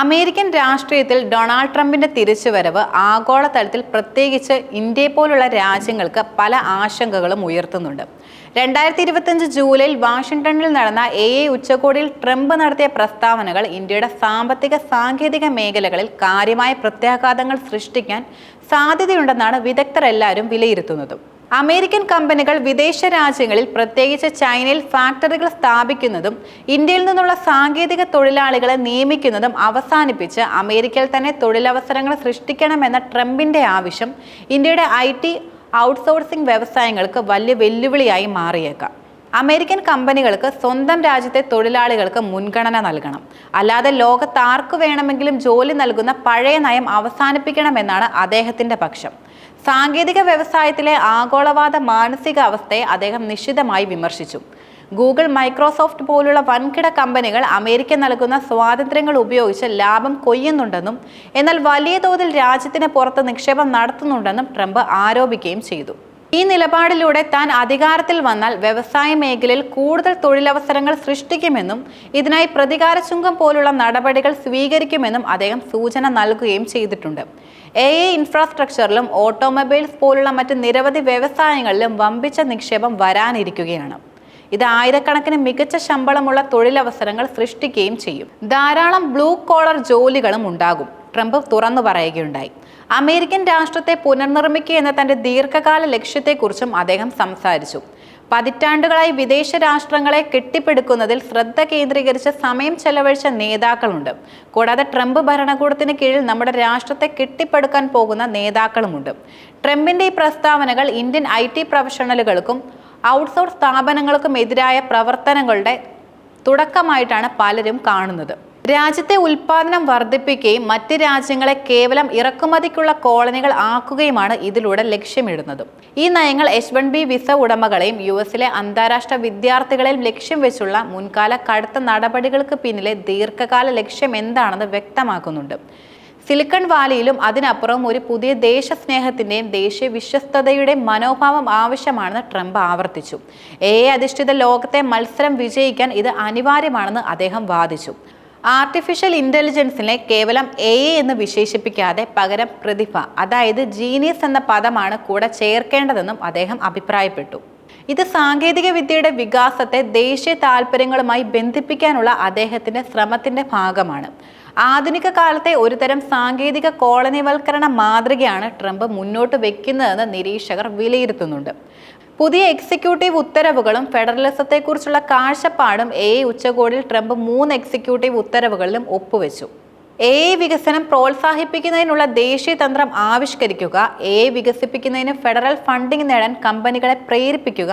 American രാഷ്ട്രീയത്തിൽ Donald ട്രംപിന്റെ തിരിച്ചുവരവ് ആഗോളതലത്തിൽ പ്രത്യേകിച്ച് ഇന്ത്യയെ പോലുള്ള രാജ്യങ്ങൾക്ക് പല ആശങ്കകളും ഉയർത്തുന്നുണ്ട്. രണ്ടായിരത്തി ഇരുപത്തിയഞ്ച് ജൂലൈയിൽ വാഷിംഗ്ടണിൽ നടന്ന എ എ ഉച്ചകോടിയിൽ ട്രംപ് നടത്തിയ പ്രസ്താവനകൾ ഇന്ത്യയുടെ സാമ്പത്തിക സാങ്കേതിക മേഖലകളിൽ കാര്യമായ പ്രത്യാഘാതങ്ങൾ സൃഷ്ടിക്കാൻ സാധ്യതയുണ്ടെന്നാണ് വിദഗ്ധരെല്ലാവരും വിലയിരുത്തുന്നതും. അമേരിക്കൻ കമ്പനികൾ വിദേശ രാജ്യങ്ങളിൽ പ്രത്യേകിച്ച് ചൈനയിൽ ഫാക്ടറികൾ സ്ഥാപിക്കുന്നതും ഇന്ത്യയിൽ നിന്നുള്ള സാങ്കേതിക തൊഴിലാളികളെ നിയമിക്കുന്നതും അവസാനിപ്പിച്ച് അമേരിക്കയിൽ തന്നെ തൊഴിലവസരങ്ങൾ സൃഷ്ടിക്കണമെന്ന ട്രംപിന്റെ ആവശ്യം ഇന്ത്യയുടെ ഐ ടി ഔട്ട്സോഴ്സിംഗ് വ്യവസായങ്ങൾക്ക് വലിയ വെല്ലുവിളിയായി മാറിയേക്കാം. അമേരിക്കൻ കമ്പനികൾക്ക് സ്വന്തം രാജ്യത്തെ തൊഴിലാളികൾക്ക് മുൻഗണന നൽകണം. അല്ലാതെ ലോകത്ത് ആർക്കു വേണമെങ്കിലും ജോലി നൽകുന്ന പഴയ നയം അവസാനിപ്പിക്കണമെന്നാണ് അദ്ദേഹത്തിന്റെ പക്ഷം. സാങ്കേതിക വ്യവസായത്തിലെ ആഗോളവാദ മാനസികാവസ്ഥയെ അദ്ദേഹം നിശ്ചിതമായി വിമർശിച്ചു. ഗൂഗിൾ മൈക്രോസോഫ്റ്റ് പോലുള്ള വൻകിട കമ്പനികൾ അമേരിക്ക നൽകുന്ന സ്വാതന്ത്ര്യങ്ങൾ ഉപയോഗിച്ച് ലാഭം കൊയ്യുന്നുണ്ടെന്നും എന്നാൽ വലിയ തോതിൽ രാജ്യത്തിന് പുറത്ത് നിക്ഷേപം നടത്തുന്നുണ്ടെന്നും ട്രംപ് ആരോപിക്കുകയും ചെയ്തു. ഈ നിലപാടിലൂടെ താൻ അധികാരത്തിൽ വന്നാൽ വ്യവസായ മേഖലയിൽ കൂടുതൽ തൊഴിലവസരങ്ങൾ സൃഷ്ടിക്കുമെന്നും ഇതിനായി പ്രതികാര ചുങ്കം പോലുള്ള നടപടികൾ സ്വീകരിക്കുമെന്നും അദ്ദേഹം സൂചന നൽകുകയും ചെയ്തിട്ടുണ്ട്. എ ഐ ഇൻഫ്രാസ്ട്രക്ചറിലും ഓട്ടോമൊബൈൽസ് പോലുള്ള മറ്റ് നിരവധി വ്യവസായങ്ങളിലും വമ്പിച്ച നിക്ഷേപം വരാനിരിക്കുകയാണ്. ഇത് ആയിരക്കണക്കിന് മികച്ച ശമ്പളമുള്ള തൊഴിലവസരങ്ങൾ സൃഷ്ടിക്കുകയും ചെയ്യും. ധാരാളം ബ്ലൂ കോളർ ജോലികളും ഉണ്ടാകും. ട്രംപ് തുറന്നു പറയുകയുണ്ടായി. അമേരിക്കൻ രാഷ്ട്രത്തെ പുനർനിർമ്മിക്കുക എന്ന തന്റെ ദീർഘകാല ലക്ഷ്യത്തെക്കുറിച്ചും അദ്ദേഹം സംസാരിച്ചു. പതിറ്റാണ്ടുകളായി വിദേശ രാഷ്ട്രങ്ങളെ കെട്ടിപ്പടുക്കുന്നതിൽ ശ്രദ്ധ കേന്ദ്രീകരിച്ച് സമയം ചെലവഴിച്ച നേതാക്കളുണ്ട്. കൂടാതെ ട്രംപ് ഭരണകൂടത്തിന് കീഴിൽ നമ്മുടെ രാഷ്ട്രത്തെ കെട്ടിപ്പടുക്കാൻ പോകുന്ന നേതാക്കളുമുണ്ട്. ട്രംപിന്റെ ഈ പ്രസ്താവനകൾ ഇന്ത്യൻ ഐ ടി പ്രൊഫഷണലുകൾക്കും ഔട്ട്സോഴ്സ് സ്ഥാപനങ്ങൾക്കും എതിരായ പ്രവർത്തനങ്ങളുടെ തുടക്കമായിട്ടാണ് പലരും കാണുന്നത്. രാജ്യത്തെ ഉൽപാദനം വർദ്ധിപ്പിക്കുകയും മറ്റ് രാജ്യങ്ങളെ കേവലം ഇറക്കുമതിക്കുള്ള കോളനികൾ ആക്കുകയുമാണ് ഇതിലൂടെ ലക്ഷ്യമിടുന്നത്. ഈ നയങ്ങൾ എച്ച് വൺ ബി വിസ ഉടമകളെയും യു എസിലെ അന്താരാഷ്ട്ര വിദ്യാർത്ഥികളെയും ലക്ഷ്യം വെച്ചുള്ള മുൻകാല കടുത്ത നടപടികൾക്ക് പിന്നിലെ ദീർഘകാല ലക്ഷ്യം എന്താണെന്ന് വ്യക്തമാക്കുന്നുണ്ട്. സിലിക്കൺ വാലിയിലും അതിനപ്പുറം ഒരു പുതിയ ദേശസ്നേഹത്തിന്റെയും ദേശീയ വിശ്വസ്തതയുടെയും മനോഭാവം ആവശ്യമാണെന്ന് ട്രംപ് ആവർത്തിച്ചു. എ അധിഷ്ഠിത ലോകത്തെ മത്സരം വിജയിക്കാൻ ഇത് അനിവാര്യമാണെന്ന് അദ്ദേഹം വാദിച്ചു. ആർട്ടിഫിഷ്യൽ ഇന്റലിജൻസിനെ കേവലം എ എന്ന് വിശേഷിപ്പിക്കാതെ പകരം പ്രതിഭ അതായത് ജീനിയസ് എന്ന പദമാണ് കൂടെ ചേർക്കേണ്ടതെന്നും അദ്ദേഹം അഭിപ്രായപ്പെട്ടു. ഇത് സാങ്കേതിക വിദ്യയുടെ വികാസത്തെ ദേശീയ താല്പര്യങ്ങളുമായി ബന്ധിപ്പിക്കാനുള്ള അദ്ദേഹത്തിന്റെ ശ്രമത്തിന്റെ ഭാഗമാണ്. ആധുനിക കാലത്തെ ഒരുതരം സാങ്കേതിക കോളനിവൽക്കരണ മാതൃകയാണ് ട്രംപ് മുന്നോട്ട് വെക്കുന്നതെന്ന് നിരീക്ഷകർ വിലയിരുത്തുന്നുണ്ട്. പുതിയ എക്സിക്യൂട്ടീവ് ഉത്തരവുകളും ഫെഡറലിസത്തെക്കുറിച്ചുള്ള കാഴ്ചപ്പാടും എ ഉച്ചകോടിയിൽ ട്രംപ് മൂന്ന് എക്സിക്യൂട്ടീവ് ഉത്തരവുകളിലും ഒപ്പുവെച്ചു. എ വികസനം പ്രോത്സാഹിപ്പിക്കുന്നതിനുള്ള ദേശീയ തന്ത്രം ആവിഷ്കരിക്കുക എ വികസിപ്പിക്കുന്നതിന് ഫെഡറൽ ഫണ്ടിംഗ് നേടാൻ കമ്പനികളെ പ്രേരിപ്പിക്കുക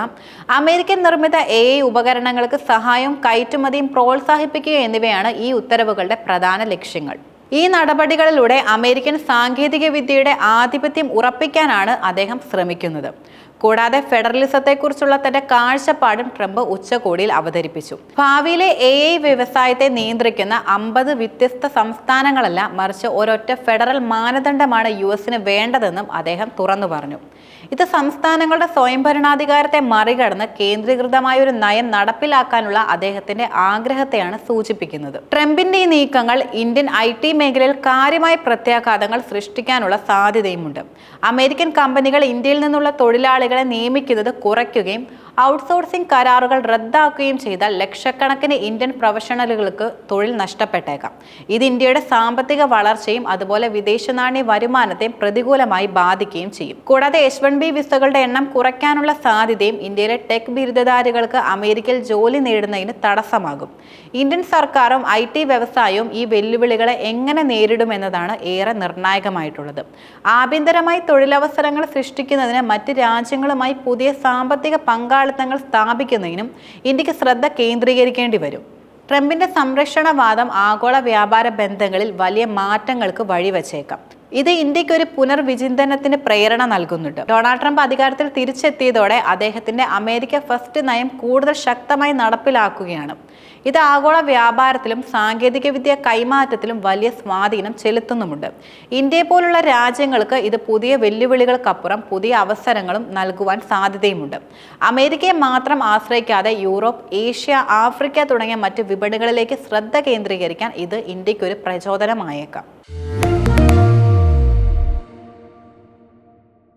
അമേരിക്കൻ നിർമ്മിത എ ഉപകരണങ്ങൾക്ക് സഹായവും കയറ്റുമതിയും പ്രോത്സാഹിപ്പിക്കുക എന്നിവയാണ് ഈ ഉത്തരവുകളുടെ പ്രധാന ലക്ഷ്യങ്ങൾ. ഈ നടപടികളിലൂടെ അമേരിക്കൻ സാങ്കേതികവിദ്യയുടെ ആധിപത്യം ഉറപ്പിക്കാനാണ് അദ്ദേഹം ശ്രമിക്കുന്നത്. കൂടാതെ ഫെഡറലിസത്തെക്കുറിച്ചുള്ള തന്റെ കാഴ്ചപ്പാടും ട്രംപ് ഉച്ചകോടിയിൽ അവതരിപ്പിച്ചു. ഭാവിയിലെ എ ഐ വ്യവസായത്തെ നിയന്ത്രിക്കുന്ന അമ്പത് വ്യത്യസ്ത സംസ്ഥാനങ്ങളല്ല മറിച്ച് ഒരൊറ്റ ഫെഡറൽ മാനദണ്ഡമാണ് യു എസിന് വേണ്ടതെന്നും അദ്ദേഹം തുറന്നു പറഞ്ഞു. ഇത് സംസ്ഥാനങ്ങളുടെ സ്വയംഭരണാധികാരത്തെ മറികടന്ന് കേന്ദ്രീകൃതമായ ഒരു നയം നടപ്പിലാക്കാനുള്ള അദ്ദേഹത്തിന്റെ ആഗ്രഹത്തെയാണ് സൂചിപ്പിക്കുന്നത്. ട്രംപിന്റെ ഈ നീക്കങ്ങൾ ഇന്ത്യൻ ഐ ടി മേഖലയിൽ കാര്യമായ പ്രത്യാഘാതങ്ങൾ സൃഷ്ടിക്കാനുള്ള സാധ്യതയുമുണ്ട്. അമേരിക്കൻ കമ്പനികൾ ഇന്ത്യയിൽ നിന്നുള്ള തൊഴിലാളികളെ നിയമിക്കുന്നത് കുറയ്ക്കുകയും ഔട്ട്സോഴ്സിംഗ് കരാറുകൾ റദ്ദാക്കുകയും ചെയ്താൽ ലക്ഷക്കണക്കിന് ഇന്ത്യൻ പ്രൊഫഷണലുകൾക്ക് തൊഴിൽ നഷ്ടപ്പെട്ടേക്കാം. ഇത് ഇന്ത്യയുടെ സാമ്പത്തിക വളർച്ചയും അതുപോലെ വിദേശ നാണ്യ വരുമാനത്തെയും പ്രതികൂലമായി ബാധിക്കുകയും ചെയ്യും. കൂടാതെ എച്ച് വൺ ബി വിസകളുടെ എണ്ണം കുറയ്ക്കാനുള്ള സാധ്യതയും ഇന്ത്യയിലെ ടെക് ബിരുദധാരികൾക്ക് അമേരിക്കയിൽ ജോലി നേടുന്നതിന് തടസ്സമാകും. ഇന്ത്യൻ സർക്കാരും ഐ ടി വ്യവസായവും ഈ വെല്ലുവിളികളെ എങ്ങനെ നേരിടുമെന്നതാണ് ഏറെ നിർണായകമായിട്ടുള്ളത്. ആഭ്യന്തരമായി തൊഴിലവസരങ്ങൾ സൃഷ്ടിക്കുന്നതിന് മറ്റ് രാജ്യങ്ങളുമായി പുതിയ സാമ്പത്തിക പങ്കാളിത്തങ്ങൾ സ്ഥാപിക്കുന്നതിനും ഇന്ത്യയ്ക്ക് ശ്രദ്ധ കേന്ദ്രീകരിക്കേണ്ടി വരും. ട്രംപിന്റെ സംരക്ഷണവാദം ആഗോള വ്യാപാര ബന്ധങ്ങളിൽ വലിയ മാറ്റങ്ങൾക്ക് വഴിവെച്ചേക്കാം. ഇത് ഇന്ത്യയ്ക്ക് ഒരു പുനർവിചിന്തനത്തിന് പ്രേരണ നൽകുന്നുണ്ട്. ഡൊണാൾഡ് ട്രംപ് അധികാരത്തിൽ തിരിച്ചെത്തിയതോടെ അദ്ദേഹത്തിന്റെ അമേരിക്ക ഫസ്റ്റ് നയം കൂടുതൽ ശക്തമായി നടപ്പിലാക്കുകയാണ്. ഇത് ആഗോള വ്യാപാരത്തിലും സാങ്കേതികവിദ്യ കൈമാറ്റത്തിലും വലിയ സ്വാധീനം ചെലുത്തുന്നുമുണ്ട്. ഇന്ത്യയെ പോലുള്ള രാജ്യങ്ങൾക്ക് ഇത് പുതിയ വെല്ലുവിളികൾക്കപ്പുറം പുതിയ അവസരങ്ങളും നൽകുവാൻ സാധ്യതയുമുണ്ട്. അമേരിക്കയെ മാത്രം ആശ്രയിക്കാതെ യൂറോപ്പ് ഏഷ്യ ആഫ്രിക്ക തുടങ്ങിയ മറ്റ് വിപണികളിലേക്ക് ശ്രദ്ധ കേന്ദ്രീകരിക്കാൻ ഇത് ഇന്ത്യയ്ക്ക് ഒരു പ്രചോദനമായേക്കാം.